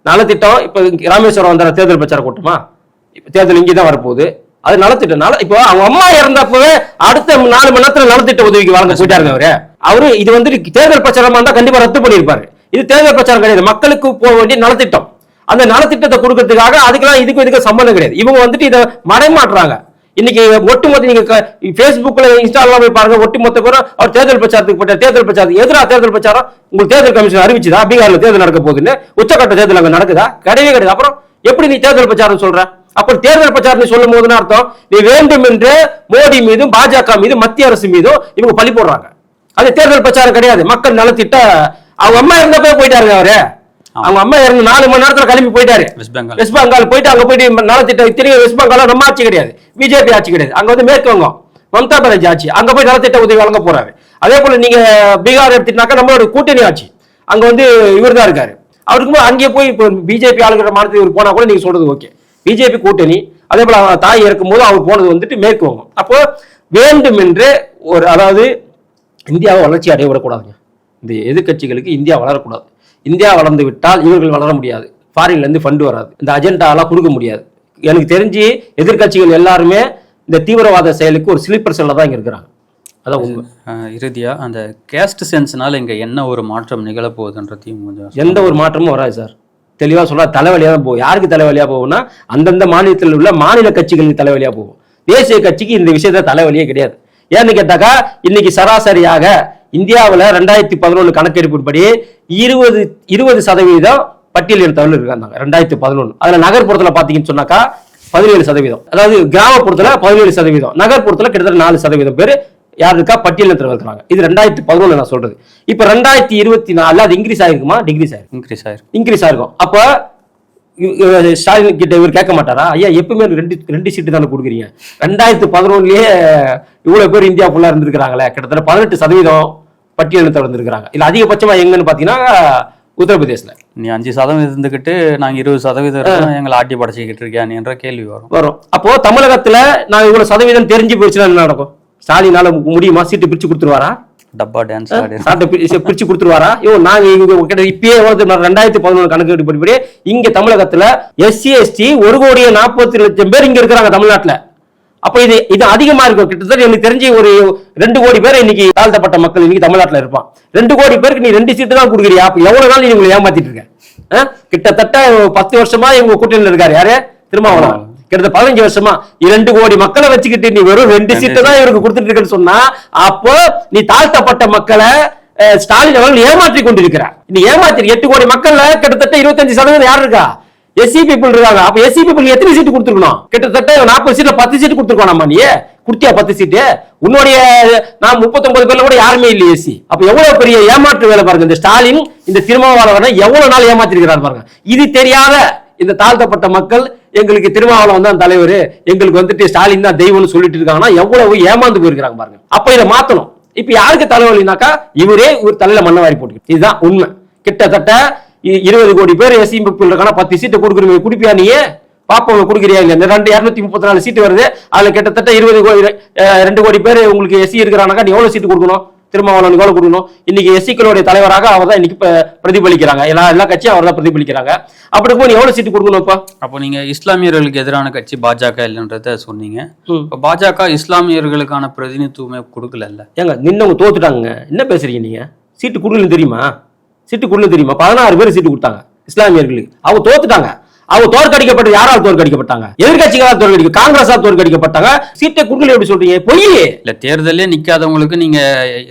நலத்திட்டம். இப்ப ராமேஸ்வரம் வந்த தேர்தல் பிரச்சார கூட்டமா? இப்ப தேர்தல் இங்கே தான் வரப்போகுது. அது நலத்திட்டம். நல இப்போ அவங்க அம்மா இறந்தப்பவே அடுத்த நாலு மணி நேரத்துல நலத்திட்ட உதவிக்கு வழங்க போயிட்டாருங்க அவரு. அவரு இது வந்துட்டு தேர்தல் பிரச்சாரமா இருந்தா கண்டிப்பா ரத்து பண்ணியிருப்பாரு. இது தேர்தல் பிரச்சாரம் கிடையாது. மக்களுக்கு போக வேண்டிய நலத்திட்டம். அந்த நலத்திட்டத்தை கொடுக்கறதுக்காக அதுக்கெல்லாம் இதுக்கும் இதுக்கு சம்பந்தம் கிடையாது. இவங்க வந்துட்டு இதை மறைமாட்டுறாங்க இன்னைக்கு ஒட்டுமொத்த நீங்க பேஸ்புக்ல இன்ஸ்டாகிராம் இன்ஸ்டாலாம் போய் பாருங்க ஒட்டுமொத்த கூட அவர் தேர்தல் பிரச்சாரத்துக்கு போட்ட தேர்தல் பிரச்சாரத்துக்கு எதிராக தேர்தல் பிரச்சாரம் உங்களுக்கு தேர்தல் கமிஷன் அறிவிச்சுதா? பீகார்ல தேர்தல் நடக்க போகுதுன்னு உச்சக்கட்ட தேர்தல் அங்க நடக்குதா? கிடையவே கிடையாது. அப்புறம் எப்படி நீ தேர்தல் பிரச்சாரம் சொல்ற? அப்ப தேர்தல் பிரச்சாரம் சொல்லும் போதுன்னு அர்த்தம் நீ வேண்டும் என்று மோடி மீதும் பாஜக மீதும் மத்திய அரசு மீதும் இவங்க பழி போடுறாங்க. அது தேர்தல் பிரச்சாரம் கிடையாது. மக்கள் நலத்திட்ட அவங்க அம்மா இருந்தப்பே போயிட்டாருங்க அவரு. அவங்க அம்மா இறந்து நாலு மணி நேரத்துல கிளம்பி போயிட்டாரு. வெஸ்ட் பெங்கால். வெஸ்ட் பெங்கால் போயிட்டு அங்க போயிட்டு நலத்திட்டம் இத்தனையும் வெஸ்ட் பெங்கால் நம்ம ஆட்சி கிடையாது. பிஜேபி ஆட்சி கிடையாது. அங்க வந்து மேற்கு வங்கம் மம்தா பானர்ஜி ஆட்சி. அங்க போய் நலத்திட்ட உதவி வழங்க போறாரு. அதே போல நீங்க பீகார் எடுத்துட்டாக்கா நம்மளோட கூட்டணி ஆட்சி. அங்க வந்து இவர் தான் இருக்காரு. அவருக்கு போய் அங்கேயே போய் இப்போ பிஜேபி ஆளுகிற மாநிலத்துக்கு இவர் போனா கூட நீங்க சொல்றது ஓகே. பிஜேபி கூட்டணி அதே போல தாய் இறக்கும்போது அவர் போனது வந்துட்டு மேற்கு வங்கம். அப்போ வேண்டும் என்று ஒரு அதாவது இந்தியாவை வளர்ச்சி அடைய விடக்கூடாதுங்க இந்த எதிர்க்கட்சிகளுக்கு இந்தியா வளரக்கூடாது. இந்தியா வளர்ந்து விட்டால் இவர்கள் வளர முடியாது. ஃபாரின்ல இருந்து ஃபண்டு வராது. இந்த அஜெண்டாலாம் கொடுக்க முடியாது. எனக்கு தெரிஞ்சு எதிர்க்கட்சிகள் எல்லாருமே இந்த தீவிரவாத செயலுக்கு ஒரு ஸ்லீப்பர் செல்ல தான் இங்க இருக்கிறாங்க. அதான் உண்மை. அஹ், இறுதியா அந்த கேஸ்ட் சென்ஸ்னால இங்க என்ன ஒரு மாற்றம் நிகழ போகுதுன்றதையும் கொஞ்சம் எந்த ஒரு மாற்றமும் வராது சார். தெளிவாக சொல்ற தலைவலியா தான் போகும். யாருக்கு தலைவலியா போகும்னா அந்தந்த மாநிலத்தில் உள்ள மாநில கட்சிகளுக்கு தலைவலியா போகும். தேசிய கட்சிக்கு இந்த விஷயத்த தலைவலியே கிடையாது. ஏன்னு கேட்டாக்கா இன்னைக்கு சராசரியாக இந்தியாவுல ரெண்டாயிரத்தி பதினொன்று கணக்கெடுப்பின்படி இருபது இருபது சதவீதம் பட்டியல் இனத்தவர்கள் இருக்காங்க. ரெண்டாயிரத்தி பதினொன்று அதுல நகர்ப்புறத்தில் பாத்தீங்கன்னு சொன்னாக்கா பதினேழு சதவீதம். அதாவது கிராமப்புறத்துல பதினேழு சதவீதம். நகர்ப்புறத்தில் கிட்டத்தட்ட நாலு சதவீதம் பேர் யார் இருக்கா? பட்டியலினத்தில் இருக்கிறாங்க இது ரெண்டாயிரத்தி பதினொன்று நான் சொல்றது. இப்ப ரெண்டாயிரத்தி இருபத்தி நாலுல அது இன்க்ரீஸ் ஆயிருக்குமா? டிகிரீஸ் ஆயிருக்கு. இன்க்ரீஸ் ஆயிருக்கு. இன்க்ரீஸ் ஆயிருக்கும். அப்ப ஸ்டாலின் கிட்ட இவர் கேட்க மாட்டாரா? ஐயா எப்பவுமே ரெண்டு ரெண்டு சீட்டு தானே கொடுக்குறீங்க. ரெண்டாயிரத்து பதினொன்னுலயே இவ்வளவு பேர் இந்தியா ஃபுல்லா இருந்திருக்கிறாங்களே. கிட்டத்தட்ட பதினெட்டு சதவீதம் பட்டியலினத்தை இருந்திருக்கிறாங்க இல்ல அதிகபட்சமா எங்கன்னு பாத்தீங்கன்னா உத்தரப்பிரதேசல நீ அஞ்சு சதவீதம் இருந்துகிட்டு நாங்க இருபது சதவீதம் எங்களை ஆட்டி படைச்சிக்கிட்டு இருக்கியா? என்ற கேள்வி வரும். வரும். அப்போ தமிழகத்துல நான் இவ்வளவு சதவீதம் தெரிஞ்சு போச்சுன்னா என்ன நடக்கும்? ஸ்டாலினால முடியுமா? சீட்டு பிரிச்சு கொடுத்துருவாரா? டப்பா டான்ஸ் சாட்டை பிரிச்சு கொடுத்துருவாரா? ஐயோ நாங்க இங்க கிட்ட இப்பயே ரெண்டாயிரத்தி பதினொன்று கணக்கு படிப்படி இங்க தமிழகத்துல எஸ்சி எஸ்டி ஒரு கோடியே நாற்பத்தி லட்சம் பேர் இங்க இருக்கிறாங்க தமிழ்நாட்டுல. அப்ப இது இது அதிகமா இருக்கும். கிட்டத்தட்ட எனக்கு தெரிஞ்சு ஒரு ரெண்டு கோடி பேர் இன்னைக்கு தாழ்த்தப்பட்ட மக்கள் இன்னைக்கு தமிழ்நாட்டுல இருப்பான். ரெண்டு கோடி பேருக்கு நீ ரெண்டு சீட்டு தான் கொடுக்குறியா? அப்ப எவ்வளவு நாள் நீ உங்களை ஏமாத்திட்டு இருக்க? கிட்டத்தட்ட பத்து வருஷமா இவங்க கூட்டணியில் இருக்காரு. யாரு? திருமாவளவன். கிட்டத்தட்ட பதினஞ்சு வருஷமா இரண்டு கோடி மக்களை வச்சுக்கிட்டு நீ வெறும் ரெண்டு சீட்டு தான் இவருக்கு கொடுத்துட்டு இருக்கேன்னு சொன்னா அப்போ நீ தாழ்த்தப்பட்ட மக்களை ஸ்டாலின் அவர்கள் ஏமாற்றி கொண்டிருக்கிறார். நீ ஏமாற்றி எட்டு கோடி மக்கள்ல கிட்டத்தட்ட இருபத்தஞ்சு சதவீதம் யார் இருக்கா? எஸ்சி பீப்புள் இருக்காங்க. அப்ப எஸ்சி பீப்புள் எத்தனை சீட்டு கொடுத்துருக்கணும்? கிட்டத்தட்ட நாற்பது சீட்ல பத்து சீட்டு கொடுத்துருக்கோம் நம்ம நீ. குடுத்தியா பத்து சீட்டு? உன்னுடைய நான் முப்பத்தொன்பது பேர்ல கூட யாருமே இல்லை எஸ்சி அப்ப எவ்வளவு பெரிய ஏமாற்று வேலை பாருங்க இந்த ஸ்டாலின் இந்த திருமாவளவனை எவ்வளவு நாள் ஏமாத்திருக்கிறார் பாருங்க. இது தெரியாத இந்த தாழ்த்தப்பட்ட மக்கள் எங்களுக்கு திருமாவளவன் தான் தலைவர். எங்களுக்கு வந்துட்டு ஸ்டாலின் தான் தெய்வம்னு சொல்லிட்டு இருக்காங்கன்னா எவ்வளவு ஏமாந்து போயிருக்காங்க பாருங்க. அப்ப இதை மாத்தணும். இப்ப யாருக்கு தலைவலினாக்கா இவரே ஒரு தலையில மண்ணை வாரி போட்டு இதுதான் உண்மை. கிட்டத்தட்ட இருபது கோடி பேர் எஸ்சி பீப்புள் இருக்கானா பத்து சீட்டை கொடுக்குறீங்க குடிப்பியா நீயே பாப்பவங்க கொடுக்குறியா இல்ல இந்த ரெண்டு இருநூத்தி முப்பத்தி நாலு சீட்டு வருது. அதுல கிட்டத்தட்ட இருபது கோடி ரெண்டு கோடி பேர் உங்களுக்கு எஸ்சி இருக்கிறானாக்கா நீ எவ்வளவு சீட்டு கொடுக்கணும்? திருமாவளவன் எவ்வளவு கொடுக்கணும். இன்னைக்கு எஸ்சிக்களுடைய தலைவராக அவர் தான் இன்னைக்கு பிரதிபலிக்கிறாங்க. எல்லா எல்லா கட்சியும் அவர் தான் பிரதிபலிக்கிறாங்க. அப்படி இருக்கும்போது நீ எவ்வளவு சீட்டு கொடுக்கணும் இப்ப? அப்போ நீங்க இஸ்லாமியர்களுக்கு எதிரான கட்சி பாஜக இல்லைன்றத சொன்னீங்க. இப்போ பாஜக இஸ்லாமியர்களுக்கான பிரதிநிதித்துவமே கொடுக்கல ஏங்க நின்னவங்க தோத்துட்டாங்க என்ன பேசுறீங்க நீங்க? சீட்டு கொடுக்கல தெரியுமா? சீட்டு கொடுக்கல தெரியுமா? பதினாறு பேர் சீட்டு கொடுத்தாங்க இஸ்லாமியர்களுக்கு. அவங்க தோத்துட்டாங்க. அவங்க தோற்கடிக்கப்பட்டு யாரால் தோற்கடிக்கப்பட்டாங்க? எதிர்கட்சிகளால் தோற்கடிக்க காங்கிரஸால் தோற்கடிக்கப்பட்டாங்க? சீட்டை குடுக்கல எப்படி சொல்றீங்க? பொய் இல்ல தேர்தலே நிக்காதவங்களுக்கு நீங்க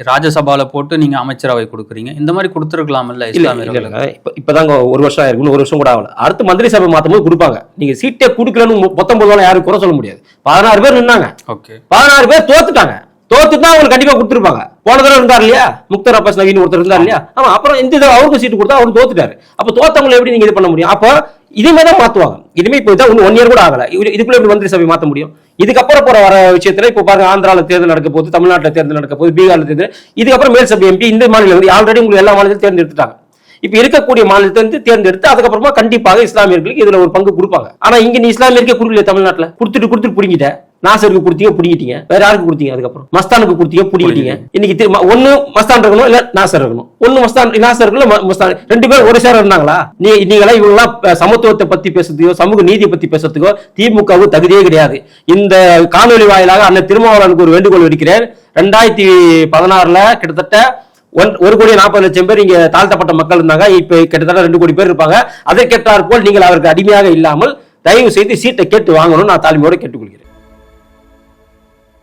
ராஜ்யசபால போட்டு நீங்க அமைச்சரவை கொடுக்குறீங்க. இந்த மாதிரி கொடுத்துருக்கலாம்ல இல்ல இஸ்லாமியர்களுக்கு. இப்பதாங்க ஒரு வருஷம் ஆயிருக்கு இன்னும் ஒரு வருஷம் கூட ஆகல. அடுத்து மந்திரி சபை மாத்தும் போது கொடுப்பாங்க. நீங்க சீட்டை குடுக்கலன்னு பத்தொன்பது யாரும் குறை சொல்ல முடியாது. பதினாறு பேர் நின்னாங்க. ஓகே. பதினாறு பேர் தோத்துட்டாங்க. தோற்றுதான் அவங்க கண்டிப்பா கொடுத்துருப்பாங்க. போன தடவை இருந்தார் இல்லையா? முக்தர் அப்பாஸ் நவீன் ஒருத்தர் இருந்தார் இல்லையா? ஆமா அப்புறம் இந்த தடவை அவருக்கு சீட்டு கொடுத்தா அவரு தோத்துட்டாரு. அப்ப தோத்தவங்களை எப்படி நீங்க இது பண்ண முடியும்? அப்போ இனிமே தான் மாத்துவாங்க. இனிமே இப்போ இதான் ஒன் இயர் கூட ஆகல. இதுக்குள்ள எப்படி மந்திரி சபை மாத்த முடியும்? இதுக்கப்புறம் போற வர விஷயத்துல இப்போ பாருங்க ஆந்திரால தேர்தல் நடக்க போகுது தமிழ்நாட்டில் தேர்தல் நடக்க போகுது பீகார்ல தேர்தல் இதுக்கப்புறம் மேல் சபை எம்பி இந்த மாநிலம் ஆல்ரெடி உங்களுக்கு எல்லா மாநிலத்திலும் தேர்ந்தெடுத்துட்டாங்க. இப்ப இருக்கக்கூடிய மாநிலத்தை வந்து தேர்ந்தெடுத்து அதுக்கப்புறமா கண்டிப்பாக இஸ்லாமியர்களுக்கு இதுல ஒரு பங்கு கொடுப்பாங்க. ஆனா இங்க நீ இஸ்லாமியருக்கே கொடுக்கல தமிழ்நாட்டுல? கொடுத்துட்டு கொடுத்துட்டு பிடிங்கிட்ட. நாசருக்கு கொடுத்தீங்க பிடிக்கிட்டீங்க வேற யாருக்கு கொடுத்தீங்க அதுக்கப்புறம்? மஸ்தானுக்கு கொடுத்தீங்க பிடிக்கிட்டீங்க இன்னைக்கு திரும்ப ஒண்ணு மஸ்தான் இருக்கணும் இல்ல நாசர் இருக்கணும். ஒண்ணு மஸ்தான் நாசர் இருக்கணும் மஸ்தான். ரெண்டு பேரும் ஒரு சேர இருந்தாங்களா? நீ நீங்களா இவங்கெல்லாம் ப- சமத்துவத்தை பத்தி பேசுறதுக்கோ சமூக நீதியை பத்தி பேசுறதுக்கோ திமுகவுக்கு தகுதியே கிடையாது. இந்த காணொலி வாயிலாக அண்ணன் திருமாவளவனுக்கு ஒரு வேண்டுகோள் விடுக்கிறேன். ரெண்டாயிரத்தி பதினாறுல கிட்டத்தட்ட ஒன் ஒரு கோடி நாற்பது லட்சம் பேர் இங்க தாழ்த்தப்பட்ட மக்கள் இருந்தாங்க. இப்ப கிட்டத்தட்ட ரெண்டு கோடி பேர் இருப்பாங்க. அதற்கேற்றாற் போல் நீங்கள் அவருக்கு அடிமையாக இல்லாமல் தயவு செய்து சீட்டை கேட்டு வாங்கணும்னு நான் தாழ்மையோட கேட்டுக்கொள்கிறேன்.